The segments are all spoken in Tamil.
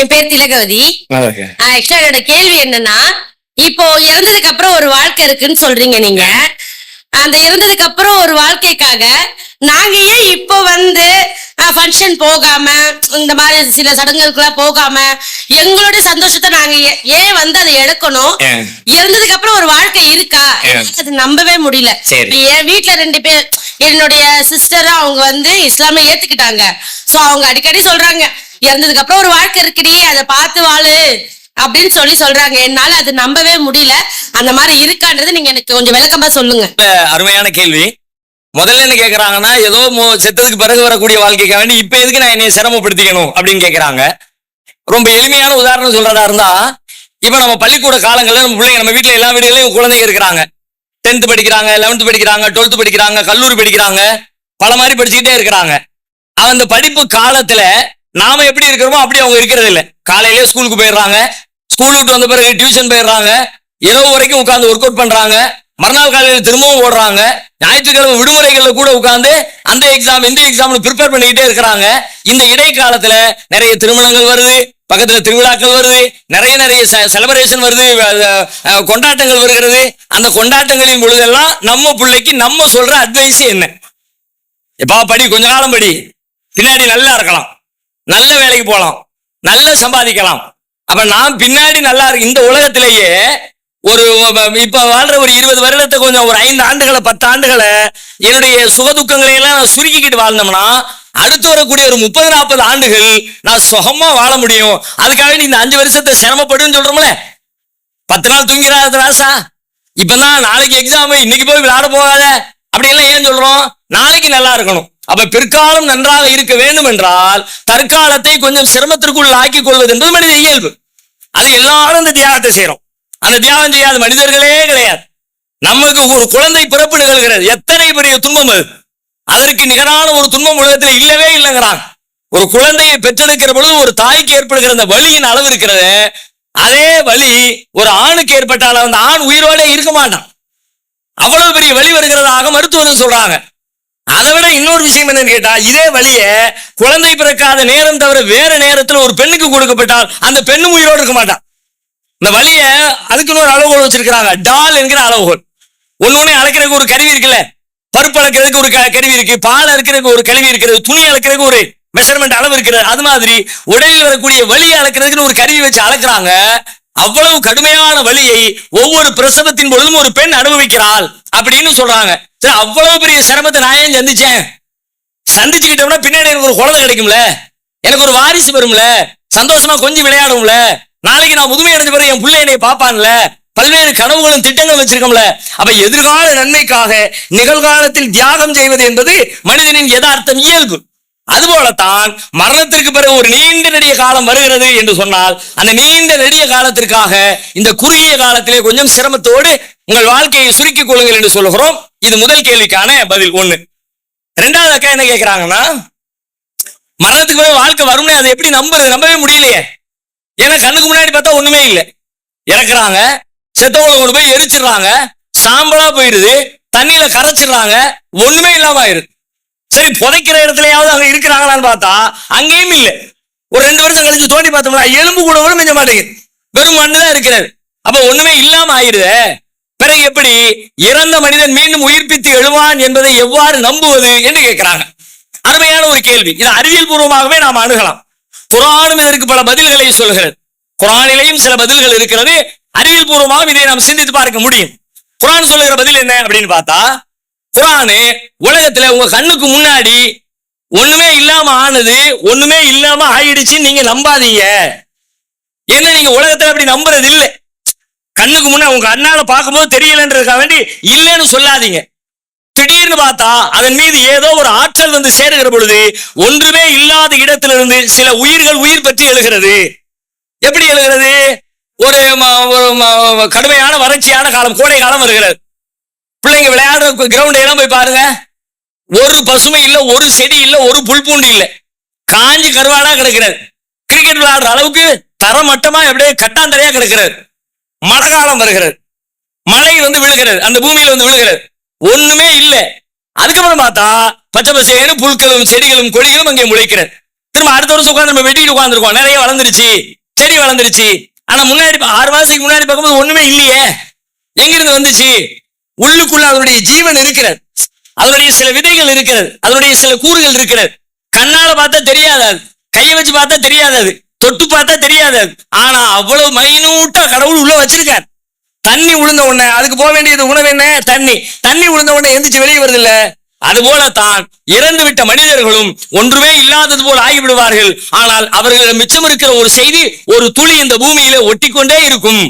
என் பேர் திலகவதி. ஆக்சுவலா என்னோட கேள்வி என்னன்னா இப்போ இறந்ததுக்கு அப்புறம் ஒரு வாழ்க்கை இருக்குன்னு சொல்றீங்க நீங்க. அந்த இறந்ததுக்கு அப்புறம் ஒரு வாழ்க்கைக்காக நாங்க ஏன் இப்போ வந்து ஃபங்க்ஷன் போகாம இந்த மாதிரி சில சடங்குகளுக்குலாம் போகாம எங்களுடைய சந்தோஷத்தை நாங்க ஏன் வந்து அதை எடுக்கணும்? இறந்ததுக்கு அப்புறம் ஒரு வாழ்க்கை இருக்கா? அது நம்பவே முடியல. என் வீட்ல ரெண்டு பேர் என்னுடைய சிஸ்டர் அவங்க வந்து இஸ்லாமை ஏத்துக்கிட்டாங்க. சோ அவங்க அடிக்கடி சொல்றாங்க இறந்ததுக்கு அப்புறம் ஒரு வாழ்க்கை இருக்குடி அதை பார்த்து வாழு அப்படின்னு சொல்லி சொல்றாங்க. என்னால அது நம்பவே முடியல. அந்த மாதிரி இருக்கான்றது நீங்க எனக்கு கொஞ்சம் விளக்கமா சொல்லுங்க. அருமையான கேள்வி. முதல்ல என்ன கேக்குறாங்கன்னா ஏதோ மோ செத்ததுக்கு பிறகு வரக்கூடிய வாழ்க்கைக்காக வேண்டி இப்ப எதுக்கு நான் என்னை சிரமப்படுத்திக்கணும் அப்படின்னு கேக்குறாங்க. ரொம்ப எளிமையான உதாரணம் சொல்றதா இருந்தா இப்ப நம்ம பள்ளிக்கூட காலங்கள்ல நம்ம பிள்ளைங்க நம்ம வீட்டுல எல்லா வீடுகளையும் குழந்தைங்க இருக்கிறாங்க. டென்த் படிக்கிறாங்க லெவன்த் படிக்கிறாங்க டுவெல்த் படிக்கிறாங்க கல்லூரி படிக்கிறாங்க பல மாதிரி படிச்சுக்கிட்டே இருக்கிறாங்க. அந்த படிப்பு காலத்துல நாம எப்படி இருக்கிறோமோ அப்படி அவங்க இருக்கிறது இல்லை. காலையிலே ஸ்கூலுக்கு போயிடுறாங்க. ஸ்கூல் விட்டு வந்த பிறகு டியூஷன் போயிடுறாங்க. இரவு வரைக்கும் உட்காந்து ஒர்க் அவுட் பண்றாங்க. மறுநாள் காலையில் திரும்பவும் ஓடுறாங்க. ஞாயிற்றுக்கிழமை விடுமுறைகள்ல கூட உட்காந்து அந்த எக்ஸாம் இந்த எக்ஸாம்னு ப்ரிப்பேர் பண்ணிக்கிட்டே இருக்கிறாங்க. இந்த இடைக்காலத்துல நிறைய திருமணங்கள் வருது. பக்கத்துல திருவிழாக்கள் வருது. நிறைய நிறைய செலப்ரேஷன் வருது. கொண்டாட்டங்கள் வருகிறது. அந்த கொண்டாட்டங்களின் பொழுதெல்லாம் நம்ம பிள்ளைக்கு நம்ம சொல்ற அட்வைஸ் என்ன? எப்பா படி கொஞ்ச காலம் படி. பின்னாடி நல்லா இருக்கலாம். நல்ல வேலைக்கு போகலாம் நல்லா சம்பாதிக்கலாம். அப்ப நான் பின்னாடி நல்லா இருக்கு. இந்த உலகத்திலேயே ஒரு இப்ப வாழ்ற ஒரு இருபது வருடத்தை கொஞ்சம் ஒரு ஐந்து ஆண்டுகளை பத்து ஆண்டுகளை என்னுடைய சுகதுக்கங்களை எல்லாம் நான் சுருக்கிக்கிட்டு வாழ்ந்தோம்னா அடுத்து வரக்கூடிய ஒரு முப்பது நாற்பது ஆண்டுகள் நான் சுகமா வாழ முடியும். அதுக்காக நீ இந்த அஞ்சு வருஷத்தை சிரமப்படுன்னு சொல்றோம்ல. பத்து நாள் தூங்கிறாத ராசா இப்பதான் நாளைக்கு எக்ஸாம் இன்னைக்கு போய் விளையாட போகாத. அப்படி எல்லாம் ஏன் சொல்றோம்? நாளைக்கு நல்லா இருக்கணும். அப்ப பிற்காலம் நன்றாக இருக்க வேண்டும் என்றால் தற்காலத்தை கொஞ்சம் சிரமத்திற்குள் ஆக்கிக் கொள்வது என்பது மனித இயல்பு. அது எல்லாரும் இந்த தியாகத்தை செய்யறோம் அந்த தியாகம் செய்யாத மனிதர்களே கிடையாது. நமக்கு ஒரு குழந்தை பிறப்பு நிகழ்கிறது. எத்தனை பெரிய துன்பம் அது. அதற்கு நிகரான ஒரு துன்பம் உலகத்தில் இல்லவே இல்லைங்கிறாங்க. ஒரு குழந்தையை பெற்றெடுக்கிற பொழுது ஒரு தாய்க்கு ஏற்படுகிற அந்த வலியின் அளவு இருக்கிறது. அதே வலி ஒரு ஆணுக்கு ஏற்பட்டால் அந்த ஆண் உயிரோட இருக்க மாட்டான். அவ்வளவு பெரிய வலி வருகிறதாக மருத்துவர்கள் சொல்றாங்க. அதை விட இன்னொரு விஷயம் என்னன்னு கேட்டா இதே வழியை குழந்தை பிறக்காத நேரம் தவிர வேற நேரத்துல ஒரு பெண்ணுக்கு கொடுக்கப்பட்டால் அந்த பெண்ணும் உயிரோடு இருக்க மாட்டான் இந்த வழிய அதுக்குன்னு ஒரு அளவுகோல் வச்சிருக்கிறாங்க. டால் என்கிற அளவுகோல் ஒன்னொன்னே ஒண்ணு அளக்கிறதுக்கு ஒரு கருவி இருக்குல்ல? பருப்பு அளக்கிறதுக்கு ஒரு க- கருவி இருக்கு. பால் அளக்கிறதுக்கு ஒரு கருவி இருக்கிறது துணி அளக்கிறதுக்கு ஒரு மெஷர்மெண்ட் அளவு இருக்கிறது அது மாதிரி உடலில் வரக்கூடிய வலியை அளக்கிறதுக்குன்னு ஒரு கருவி வச்சு அளக்குறாங்க அவ்வளவு கடுமையான வலியை ஒவ்வொரு பிரசவத்தின் பொழுதும் ஒரு பெண் அனுபவிக்கிறாள் அப்படின்னு சொல்றாங்க. சரி அவ்வளவு பெரிய சிரமத்தை நான் ஏன் சந்திச்சேன்? சந்திச்சுக்கிட்டோம்னா பின்னாடி எனக்கு ஒரு குழந்தை கிடைக்கும்ல. எனக்கு ஒரு வாரிசு வரும்ல. சந்தோஷமா கொஞ்சம் விளையாடும்ல நாளைக்கு நான் முதுமை அடைஞ்ச பிறகு என் பிள்ளை என்னை பார்ப்பான்ல. பல்வேறு கனவுகளும் திட்டங்களும் வச்சிருக்கோம்ல. அப்ப எதிர்கால நன்மைக்காக நிகழ்காலத்தில் தியாகம் செய்வது என்பது மனிதனின் யதார்த்தம் இயல்பு. அதுபோலத்தான் மரணத்திற்கு பிறகு ஒரு நீண்ட நெடிய காலம் வருகிறது என்று சொன்னால் அந்த நீண்ட நெடிய காலத்திற்காக இந்த குறுகிய காலத்திலே கொஞ்சம் சிரமத்தோடு உங்கள் வாழ்க்கையை சுருக்கிக் கொள்ளுங்கள் என்று சொல்லுகிறோம். இது முதல் கேள்விக்கான பதில் ஒண்ணு. ரெண்டாவது அக்கா என்ன கேக்குறாங்கன்னா மரணத்துக்கு பிறகு வாழ்க்கை வரும்னே அதை எப்படி நம்புறது நம்பவே முடியலையே. ஏன்னா கண்ணுக்கு முன்னாடி பார்த்தா ஒண்ணுமே இல்லை. இறக்குறாங்க செத்தவங்களை கொண்டு போய் எரிச்சிடுறாங்க சாம்பலா போயிடுது தண்ணியில கரைச்சிடுறாங்க ஒண்ணுமே இல்லாம ஆயிருது சரி புதைக்கிற இடத்துலயாவது அங்க இருக்கிறாங்களான்னு பார்த்தா அங்கேயும் இல்லை. ஒரு ரெண்டு வருஷம் கழிச்சு தோண்டி பார்த்தோம்னா எலும்பு கூட கூட மிஞ்ச மாட்டேங்குது. வெறும் மண்ணு தான் இருக்கிறாரு அப்ப ஒண்ணுமே இல்லாம ஆயிருதே பிறகு எப்படி இறந்த மனிதன் மீண்டும் உயிர்ப்பித்து எழுவான் என்பதை எவ்வாறு நம்புவது என்று கேட்கிறாங்க. அருமையான ஒரு கேள்வி. இது அறிவியல் பூர்வமாகவே நாம் அணுகலாம். குரானும் இதற்கு பல பதில்களை சொல்கிறது. குரானிலேயும் சில பதில்கள் இருக்கிறது. அறிவியல் பூர்வமாக இதை நாம் சிந்தித்து பார்க்க முடியும். குரான் சொல்லுகிற பதில் என்ன அப்படின்னு பார்த்தா குரானு உலகத்துல உங்க கண்ணுக்கு முன்னாடி ஒண்ணுமே இல்லாம ஆனது ஒண்ணுமே இல்லாம ஆயிடுச்சு நீங்க நம்பாதீங்க. என்ன நீங்க உலகத்துல அப்படி நம்புறது இல்லை கண்ணுக்கு முன்னே உங்க அண்ணால பார்க்கும்போது தெரியலன்றதுக்காக வேண்டி இல்லைன்னு சொல்லாதீங்க. திடீர்னு பார்த்தா அதன் மீது ஏதோ ஒரு ஆற்றல் வந்து சேருகிற பொழுது ஒன்றுமே இல்லாத இடத்திலிருந்து சில உயிர்கள் உயிர் பெற்று எழுகிறது. எப்படி எழுகிறது? ஒரு ம- கடுமையான வறட்சியான காலம் கோடை காலம் வருகிறது. பிள்ளைங்க விளையாடுற கிரவுண்ட் எல்லாம் போய் பாருங்க. ஒரு பசுமை இல்லை ஒரு செடி இல்லை ஒரு புல் பூண்டு இல்ல. காஞ்சி கருவாடா கிடக்கிறது. கிரிக்கெட் விளையாடுற அளவுக்கு தரமட்டமா எப்படியே கட்டாந்தரையா கிடக்கிறது. மழை காலம் வருகிறது. மழை வந்து விழுகிறது. அந்த பூமியில வந்து விழுகிறது. ஒண்ணுமே இல்லை. அதுக்கப்புறம் பார்த்தா பச்சை பசேன்னு புல்களும் செடிகளும் கொடிகளும் அங்கே முளைக்கிறது. திரும்ப அடுத்த வருஷம் உட்காந்து நம்ம வெட்டிட்டு உட்காந்துருக்கோம் நிறைய வளர்ந்துருச்சு. செடி வளர்ந்துருச்சு. ஆனா முன்னாடி ஆறு மாசத்துக்கு முன்னாடி பார்க்கும்போது ஒண்ணுமே இல்லையே. எங்கிருந்து வந்துச்சு? உள்ளுக்குள்ள அதனுடைய ஜீவன் இருக்கிறது. அதனுடைய சில விதைகள் இருக்கிறது. அதனுடைய சில கூறுகள் இருக்கிறது. கண்ணால பார்த்தா தெரியாது அது. கையை வச்சு பார்த்தா தெரியாது அது. தொட்டு பார்த்தா தெரியாது. ஆனா அவ்வளவு மைனூட்டா கடவுள் உள்ள வச்சிருக்கார். தண்ணி உளுந்த உடனே அதுக்கு போக வேண்டியது உணவு என்ன? தண்ணி. தண்ணி உளுந்த உடனே எந்திரிச்சு வெளியே வருது இல்ல அதுபோல தான் இறந்து விட்ட மனிதர்களும் ஒன்றுமே இல்லாதது போல் ஆகிவிடுவார்கள். ஆனால் அவர்களிடம் மிச்சம் இருக்கிற ஒரு செய்தி ஒரு துளி இந்த பூமியில ஒட்டிக்கொண்டே இருக்கும்.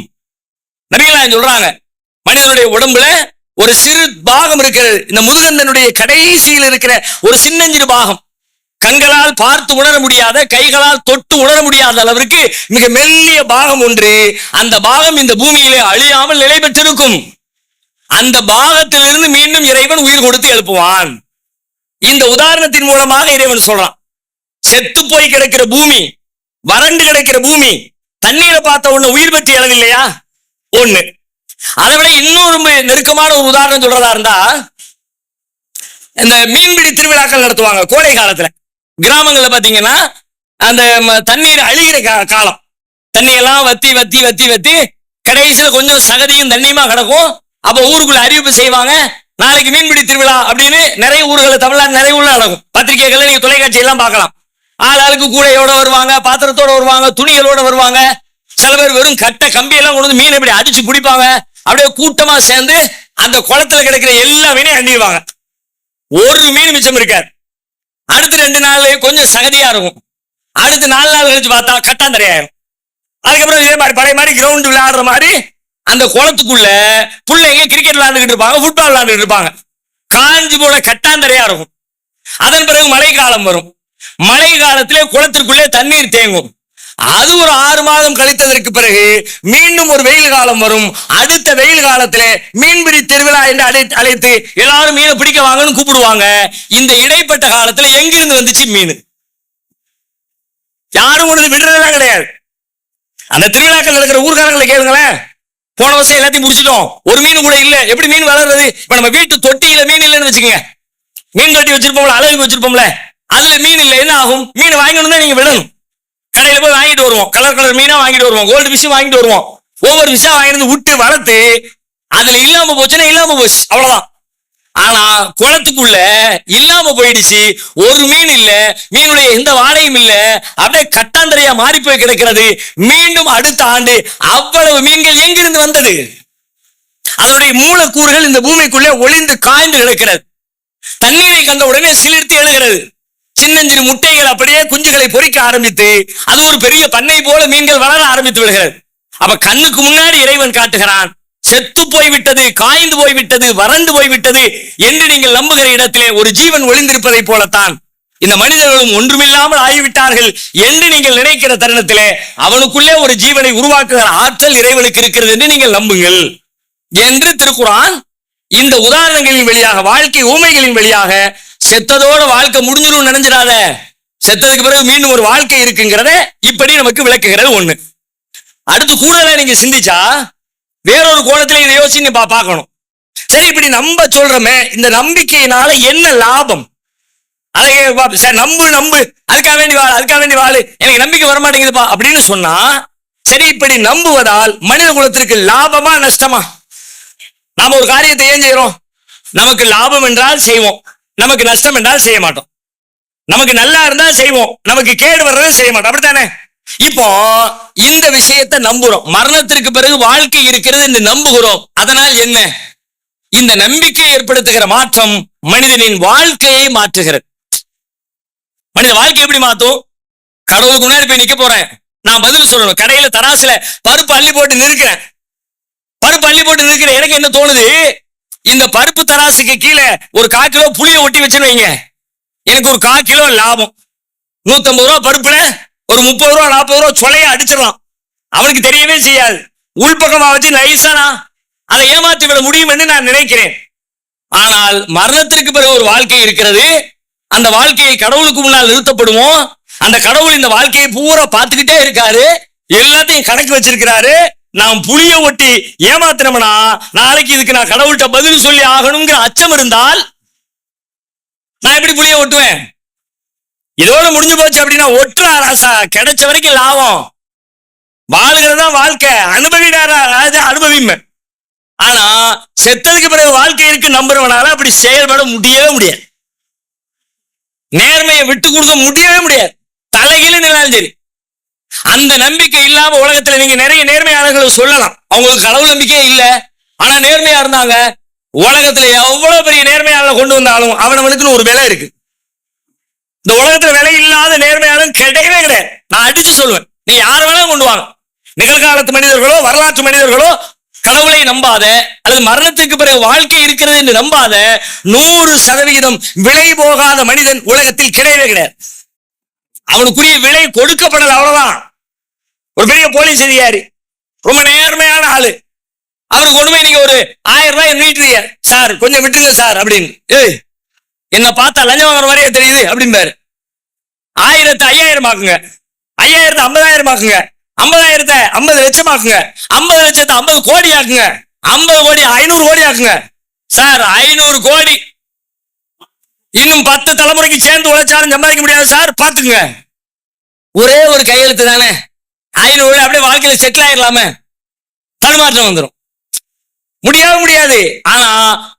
நபிகளாம் சொல்றாங்க மனிதனுடைய உடம்புல ஒரு சிறு பாகம் இருக்கிறது. இந்த முதுகந்தனுடைய கடைசியில் இருக்கிற ஒரு சின்னஞ்சிறு பாகம். கண்களால் பார்த்து உணர முடியாத கைகளால் தொட்டு உணர முடியாத அளவிற்கு மிக மெல்லிய பாகம் ஒன்று. அந்த பாகம் இந்த பூமியிலே அழியாமல் நிலை பெற்றிருக்கும். அந்த பாகத்திலிருந்து மீண்டும் இறைவன் உயிர் கொடுத்து எழுப்புவான். இந்த உதாரணத்தின் மூலமாக இறைவன் சொல்றான். செத்து போய் கிடக்கிற பூமி வறண்டு கிடக்கிற பூமி தண்ணீரை பார்த்த உடனே உயிர் பெற்று எழவில்லையா ஒண்ணு. அதை விட இன்னொரு ரொம்ப நெருக்கமான ஒரு உதாரணம் சொல்றதா இருந்தா இந்த மீன்பிடி திருவிழாக்கள் நடத்துவாங்க கோடை காலத்துல. கிராமங்கள்ல பாத்தீங்கன்னா அந்த ம- தண்ணீர் அழிகிற கா- காலம். தண்ணியெல்லாம் வத்தி வத்தி வத்தி வத்தி கடைசியில கொஞ்சம் சகதியும் தண்ணியுமா கிடக்கும். அப்ப ஊருக்குள்ள அறிவிப்பு செய்வாங்க நாளைக்கு மீன்பிடி திருவிழா அப்படின்னு நிறைய ஊர்களில் தமிழ்நாடு நிறைய ஊர்ல நடக்கும். பத்திரிகைகள்ல நீங்க தொலைக்காட்சி எல்லாம் பார்க்கலாம். ஆள் ஆளுக்கு கூடையோட வருவாங்க பாத்திரத்தோட வருவாங்க துணிகளோட வருவாங்க. சில பேர் வெறும் கட்டை கம்பியெல்லாம் கொண்டு வந்து மீன் இப்படி அடிச்சு பிடிப்பாங்க. அப்படியே கூட்டமா சேர்ந்து அந்த குளத்துல கிடைக்கிற எல்லா மீனையும் அண்டிடுவாங்க ஒரு மீன் மிச்சம் இருக்காது. அடுத்து ரெண்டு நாள் கொஞ்சம் சகதியா இருக்கும். அடுத்து நாலு நாள் கழிச்சு பார்த்தா கட்டாந்தரையாயிரும் அதுக்கப்புறம் இதே மாதிரி பழைய மாதிரி கிரவுண்ட் விளையாடுற மாதிரி அந்த குளத்துக்குள்ள பிள்ளைங்க கிரிக்கெட் விளையாண்டுகிட்டு இருப்பாங்க ஃபுட்பால் விளையாண்டுகிட்டு இருப்பாங்க. காஞ்சி போன கட்டாந்தரையா இருக்கும். அதன் பிறகு மழை காலம் வரும். மழை காலத்திலே குளத்திற்குள்ளே தண்ணீர் தேங்கும். அது ஒரு ஆறு மாதம் கழித்ததற்கு பிறகு மீண்டும் ஒரு வெயில் காலம் வரும். அடுத்த வெயில் காலத்துல மீன்பிடி திருவிழா என்று அழைத்து அழைத்து எல்லாரும் மீனை பிடிக்க வாங்கன்னு கூப்பிடுவாங்க. இந்த இடைப்பட்ட காலத்துல எங்கிருந்து வந்துச்சு மீன்? யாரும் கொண்டு விடுறதெல்லாம் கிடையாது. அந்த திருவிழாக்கள் நடக்கிற ஊர்காரங்களை கேளுங்களேன். போன வருஷம் எல்லாத்தையும் முடிச்சிட்டோம். ஒரு மீன் கூட இல்ல. எப்படி மீன் வளர்றது? இப்ப நம்ம வீட்டு தொட்டியில மீன் இல்லைன்னு வச்சுக்கோங்க. மீன் தொட்டி வச்சிருப்போம்ல அழகுக்கு வச்சிருப்போம்ல. அதுல மீன் இல்ல. என்ன ஆகும்? மீன் வாங்கணும் தான் நீங்க விடணும். கடையில போய் வாங்கிட்டு வருவோம். கலர் கலர் மீனா வாங்கிட்டு வருவோம். கோல்டு ஃபிஷ் வாங்கிட்டு வருவோம். ஒவ்வொரு ஃபிஷ்ஷா வாங்கிட்டு விட்டு வளர்த்து அதுல இல்லாம போச்சுன்னா இல்லாம போச்சு. அவ்வளவுதான். ஆனா குளத்துக்குள்ள இல்லாம போயிடுச்சு. ஒரு மீன் இல்ல மீனுடைய எந்த வாடையும் இல்ல. அப்படியே கட்டாந்தரையா மாறி போய் கிடக்கிறது. மீண்டும் அடுத்த ஆண்டு அவ்வளவு மீன்கள் எங்கிருந்து வந்தது? அதனுடைய மூலக்கூறுகள் இந்த பூமிக்குள்ளே ஒளிந்து காய்ந்து கிடக்கிறது. தண்ணீரை கண்ட உடனே சிலிர்த்து எழுகிறது. சின்னஞ்சிறு முட்டைகள் அப்படியே குஞ்சுகளை பொறிக்க ஆரம்பித்து அது ஒரு பெரிய பண்ணை போல மீன்கள் வளர ஆரம்பித்து விடுகிறது. அப்ப கண்ணுக்கு முன்னாடி இறைவன் காட்டுகிறான் செத்து போய்விட்டது காய்ந்து போய்விட்டது வறண்டு போய்விட்டது என்று நீங்கள் நம்புகிற இடத்திலே ஒரு ஜீவன் ஒளிந்திருப்பதை போலத்தான். இந்த மனிதர்களும் ஒன்றுமில்லாமல் ஆகிவிட்டார்கள் என்று நீங்கள் நினைக்கிற தருணத்திலே அவனுக்குள்ளே ஒரு ஜீவனை உருவாக்குகிற ஆற்றல் இறைவனுக்கு இருக்கிறது என்று நீங்கள் நம்புங்கள் என்று திருக்குறான் இந்த உதாரணங்களின் வழியாக வாழ்க்கை ஊமைகளின் வழியாக செத்ததோட வாழ்க்கை முடிஞ்சிடும் நினைஞ்சிடாத. செத்ததுக்கு பிறகு மீண்டும் ஒரு வாழ்க்கை இருக்குங்கிறத இப்படி நமக்கு விளக்குகிறது ஒண்ணு. அடுத்து கூடுதலா நீங்க சிந்திச்சா வேறொரு கோணத்துல இதை யோசிச்சு பா- பார்க்கணும். சரி இப்படி நம்ப சொல்றோமே இந்த நம்பிக்கையினால என்ன லாபம்? அதை சார் நம்பு நம்பு. அதுக்காக வேண்டி வாழ் அதுக்காக வேண்டி வாழு. எனக்கு நம்பிக்கை வர மாட்டேங்குதுப்பா அப்படின்னு சொன்னா சரி இப்படி நம்புவதால் மனித குலத்திற்கு லாபமா நஷ்டமா? நாம ஒரு காரியத்தை ஏன் செய்யறோம் நமக்கு லாபம் என்றால் செய்வோம். நமக்கு நஷ்டம் என்றால் செய்ய மாட்டோம். நமக்கு நல்லா இருந்தா செய்வோம். நமக்கு கேடு வர்றதை செய்ய மாட்டோம். அப்படித்தானே? இப்போ இந்த விஷயத்தை நம்புறோம். மரணத்திற்கு பிறகு வாழ்க்கை இருக்கிறது என்று நம்புகிறோம். அதனால் என்ன? இந்த நம்பிக்கை ஏற்படுத்துகிற மாற்றம் மனிதனின் வாழ்க்கையை மாற்றுகிறது. மனித வாழ்க்கை எப்படி மாத்தும் கடவுளுக்கு முன்னாடி போய் நிக்க போறேன். நான் பதில் சொல்லணும். கடையில தராசுல பருப்பு அள்ளி போட்டு நிற்கிறேன் பருப்பு அள்ளி போட்டு நிற்கிற எனக்கு என்ன தோணுது? இந்த பருப்பு தராசுக்கு கீழே ஒரு கால் கிலோ புளிய ஒட்டி வச்சுன்னு வைங்க. எனக்கு ஒரு கால் கிலோ லாபம். நூத்தம்பது ரூபா பருப்புல ஒரு முப்பது ரூபா நாற்பது ரூபா சொலைய அடிச்சிடலாம். அவனுக்கு தெரியவே செய்யாது. உள்பக்கமா வச்சு நைசானா அதை ஏமாற்றி விட முடியும் என்று நான் நினைக்கிறேன். ஆனால் மரணத்திற்கு பிறகு ஒரு வாழ்க்கை இருக்கிறது. அந்த வாழ்க்கையை கடவுளுக்கு முன்னால் நிறுத்தப்படுவோம் அந்த கடவுள் இந்த வாழ்க்கையை பூரா பார்த்துக்கிட்டே இருக்காரு. எல்லாத்தையும் கணக்கு வச்சிருக்கிறாரு. நான் புளிய ஒட்டி ஏமாத்தினோம்னா நாளைக்கு இதுக்கு நான் கடவுள்கிட்ட பதில் சொல்லி ஆகணுங்கிற அச்சம் இருந்தால் நான் எப்படி புளிய ஒட்டுவேன்? இதோட முடிஞ்சு போச்சு அப்படின்னா ஒட்டுறா ராசா கிடைச்ச வரைக்கும் லாபம். வாழ்கிறதா வாழ்க்கை அனுபவிடாரா ராஜா அனுபவிமை ஆனா செத்ததுக்கு பிறகு வாழ்க்கை இருக்கு நம்புறவனால அப்படி செயல்பட முடியவே முடியாது. நேர்மையை விட்டு கொடுக்க முடியவே முடியாது. தலைகீழ நின்னாலும் சரி. அந்த நம்பிக்கை இல்லாம உலகத்துல நீங்க நிறைய நேர்மையாளர்களை சொல்லலாம். அவங்களுக்கு கடவுள் நம்பிக்கையே இல்ல. ஆனா நேர்மையா இருந்தாங்க. உலகத்துல எவ்வளவு பெரிய நேர்மையாளர் கொண்டு வந்தாலும் அவனவனுக்குன்னு ஒரு விலை இருக்கு. இந்த உலகத்துல விலை இல்லாத நேர்மையாளன் கிடையவே கிடையாது. நான் அடிச்சு சொல்லுவேன் நீ யார் வேணாலும் கொண்டு வாங்க. நிகழ்காலத்து மனிதர்களோ வரலாற்று மனிதர்களோ கடவுளை நம்பாத அல்லது மரணத்துக்கு பிறகு வாழ்க்கை இருக்கிறது என்று நம்பாத நூறு சதவிகிதம் விலை போகாத மனிதன் உலகத்தில் கிடையவே கிடையாது. அவனுக்குரிய விலை கொடுக்கப்படல அவ்வளவுதான். ஒரு பெரிய போலீஸ் அதிகாரி. ரொம்ப நேர்மையான ஆளு. அவருக்கு கொண்டு போய் நீங்க ஒரு ஆயிரம் ரூபாய் நீட்டுறீங்க சார் கொஞ்சம் விட்டுருங்க சார் அப்படின்னு. ஏய் என்ன பார்த்தா லஞ்சம் வாங்குற மாதிரியே தெரியுது அப்படின்பாரு ஆயிரத்தை ஐயாயிரம் ஆக்குங்க. ஐயாயிரத்தை ஐம்பதாயிரம் ஆக்குங்க. ஐம்பதாயிரத்தை ஐம்பது லட்சம் ஆக்குங்க. ஐம்பது லட்சத்தை ஐம்பது கோடி ஆக்குங்க. ஐம்பது கோடி ஐநூறு கோடி ஆக்குங்க. சார் ஐநூறு கோடி. இன்னும் பத்து தலைமுறைக்கு சேர்ந்து உழைச்சாலும் சம்பாதிக்க முடியாது சார். பாத்துக்குங்க ஒரே ஒரு கையெழுத்து தானே. ஐநூறு அப்படியே வாழ்க்கையில செட்டில் ஆயிடலாமே தடுமாற்றம் வந்துடும் முடியவே முடியாது. ஆனா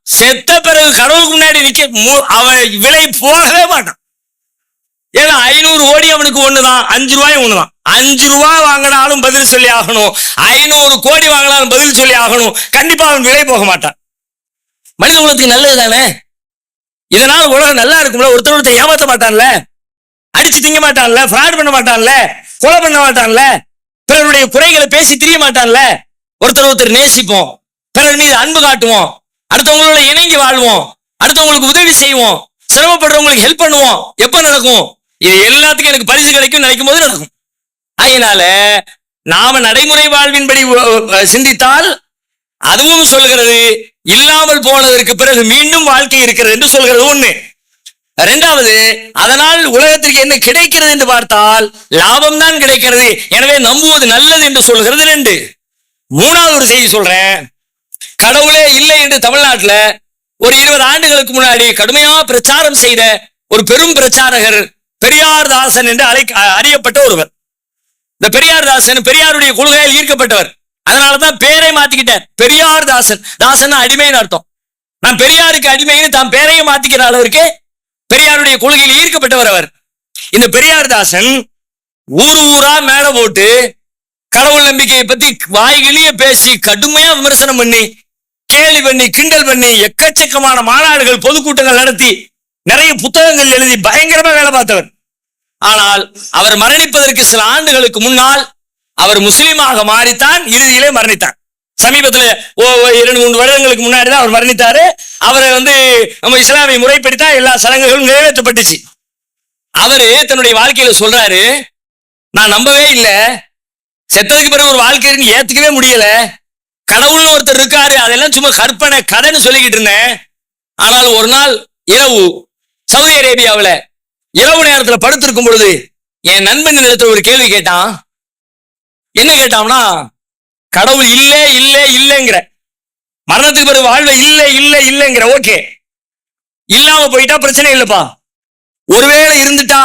செத்த பிறகு கடவுளுக்கு முன்னாடி நிக்க மு- அவன் விலை போகவே மாட்டான். ஏன்னா ஐநூறு கோடி அவனுக்கு ஒண்ணுதான் அஞ்சு ரூபாய் ஒண்ணுதான். அஞ்சு ரூபாய் வாங்கினாலும் பதில் சொல்லி ஆகணும். ஐநூறு கோடி வாங்கினாலும் பதில் சொல்லி ஆகணும். கண்டிப்பா அவன் விலை போக மாட்டான். மனித குலத்துக்கு நல்லது தானே? இதனால உலகம் நல்லா இருக்கும்ல? ஒருத்தர் ஒருத்தர் ஏமாத்த மாட்டான்ல? அடிச்சு திங்க மாட்டான்ல? ஃப்ராட் பண்ண மாட்டான்ல? கொலை பண்ண மாட்டான்ல? பிறருடைய குறைகளை பேசி திரிய மாட்டான்ல? ஒருத்தர் ஒருத்தர் நேசிப்போம். பிறர் மீது அன்பு காட்டுவோம். அடுத்தவங்களோட இணங்கி வாழ்வோம். அடுத்தவங்களுக்கு உதவி செய்வோம். சிரமப்படுறவங்களுக்கு ஹெல்ப் பண்ணுவோம். எப்ப நடக்கும்? இது எல்லாத்துக்கும் எனக்கு பரிசு கிடைக்கும் நினைக்கும் போது நடக்கும். அதனால நாம நடைமுறை வாழ்வின்படி சிந்தித்தால் அதுவும் சொல்கிறது இல்லாமல் போனதற்கு பிறகு மீண்டும் வாழ்க்கை இருக்கிறது என்று சொல்கிறது ஒண்ணு. ரெண்டாவது அதனால் உலகத்திற்கு என்ன கிடைக்கிறது என்று பார்த்தால் லாபம் தான் கிடைக்கிறது. எனவே நம்புவது நல்லது என்று சொல்கிறது ரெண்டு. மூணாவது ஒரு செய்தி சொல்றேன். கடவுளே இல்லை என்று தமிழ்நாட்டில் ஒரு இருபது ஆண்டுகளுக்கு முன்னாடி கடுமையா பிரச்சாரம் செய்த ஒரு பெரும் பிரச்சாரகர் பெரியார் தாசன் என்று அழை அறியப்பட்ட ஒருவர். இந்த பெரியார் தாசன் பெரியாருடைய கொள்கையில் ஈர்க்கப்பட்டவர். அதனாலதான் பேரை மாத்திக்கிட்டேன். பெரியார் தாசன். தாசன் அடிமைன்னு அர்த்தம். நான் பெரியாருக்கு அடிமைன்னு தான் பேரையும் மாத்திக்கிற அளவிற்கு பெரியாருடைய கொள்கையில் ஈர்க்கப்பட்டவர் அவர். இந்த பெரியார் தாசன் ஊர் ஊரா மேல போட்டு கடவுள் நம்பிக்கையை பத்தி வாய்கிளிய பேசி கடுமையா விமர்சனம் பண்ணி கேலி பண்ணி கிண்டல் பண்ணி எக்கச்சக்கமான மாநாடுகள் பொதுக்கூட்டங்கள் நடத்தி நிறைய புத்தகங்கள் எழுதி பயங்கரமா வேலை பார்த்தவர். ஆனால் அவர் மரணிப்பதற்கு சில ஆண்டுகளுக்கு முன்னால் அவர் முஸ்லீமாக மாறித்தான் இறுதியிலே மரணித்தார் சமீபத்தில் ஓ ஓ, இரண்டு மூன்று வருடங்களுக்கு முன்னாடி தான் அவர் மரணித்தாரு. அவரை வந்து நம்ம இஸ்லாமிய முறைப்படித்தான் எல்லா சடங்குகளும் நிறைவேற்றப்பட்டுச்சு. அவரு தன்னுடைய வாழ்க்கையில சொல்றாரு நான் நம்பவே இல்லை. செத்ததுக்கு பிறகு ஒரு வாழ்க்கைன்னு ஏத்துக்கவே முடியல. கடவுள்னு ஒருத்தர் இருக்காரு அதெல்லாம் சும்மா கற்பனை கதைன்னு சொல்லிக்கிட்டு இருந்தேன். ஆனால் ஒரு நாள் இரவு சவுதி அரேபியாவில் இரவு நேரத்தில் படுத்திருக்கும் பொழுது என் நண்பன் இடத்துல ஒரு கேள்வி கேட்டான். என்ன கேட்டான்னா கடவுள் இல்லே இல்லே இல்லைங்கிற. மரணத்துக்கு பிறகு வாழ்வை இல்லை இல்லை இல்லைங்கிற. ஓகே. இல்லாம போயிட்டா பிரச்சனை இல்லைப்பா. ஒருவேளை இருந்துட்டா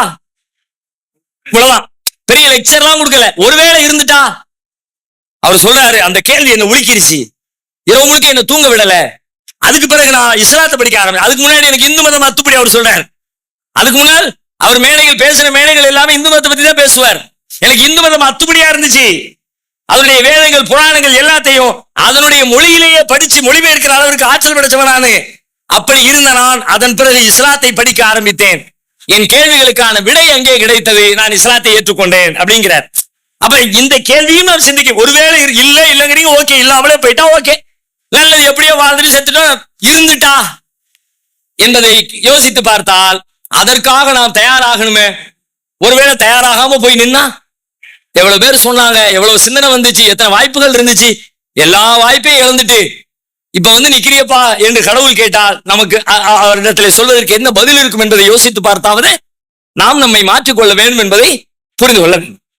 இவ்வளவுதான். பெரிய லெக்சர்லாம் கொடுக்கல. ஒருவேளை இருந்துட்டா அவர் சொல்றாரு அந்த கேள்வி என்ன உலுக்கிருச்சு. இரவு முழுக்க என்ன தூங்க விடல. அதுக்கு பிறகு நான் இஸ்லாத்தை படிக்க ஆரம்பிச்சேன். அதுக்கு முன்னாடி எனக்கு இந்து மதம் அத்துப்படி அவர் சொல்றாரு. அதுக்கு முன்னால் அவர் மேடைகள் பேசின மேடைகள் எல்லாமே இந்து மதத்தை பத்தி தான் பேசுவார். எனக்கு இந்து மதம் அத்துப்படியா இருந்துச்சு. அதனுடைய வேதங்கள் புராணங்கள் எல்லாத்தையும் அதனுடைய மொழியிலேயே படிச்சு மொழிபெயர்க்கிற அளவிற்கு ஆற்றல் படைச்சவனானு அப்படி இருந்த நான் அதன் பிறகு இஸ்லாத்தை படிக்க ஆரம்பித்தேன். என் கேள்விகளுக்கான விடை அங்கே கிடைத்தது. நான் இஸ்லாத்தை ஏற்றுக்கொண்டேன் அப்படிங்கிறார். அப்ப இந்த கேள்வியும் நாம் சிந்திக்க ஒருவேளை இல்ல இல்லைங்கிறீங்க ஓகே இல்லாமலே போயிட்டா ஓகே. நல்லது எப்படியோ வாழ்ந்துட்டு செத்துட்டோம் இருந்துட்டா. என்பதை யோசித்து பார்த்தால் அதற்காக நாம் தயாராகணுமே. ஒருவேளை தயாராகாம போய் நின்னா எவ்வளவு பேர் சொன்னாங்க எவ்வளவு சிந்தனை வந்துச்சு எத்தனை வாய்ப்புகள் இருந்துச்சு எல்லா வாய்ப்பையும் இழந்துட்டு இப்ப வந்து நிக்கிறியப்பா என்று கடவுள் கேட்டால் நமக்கு அ- சொல்வதற்கு என்ன பதில் இருக்கும் என்பதை யோசித்து பார்த்தாவது நாம் நம்மை மாற்றிக்கொள்ள வேண்டும் என்பதை புரிந்து கொள்ள வேண்டும்.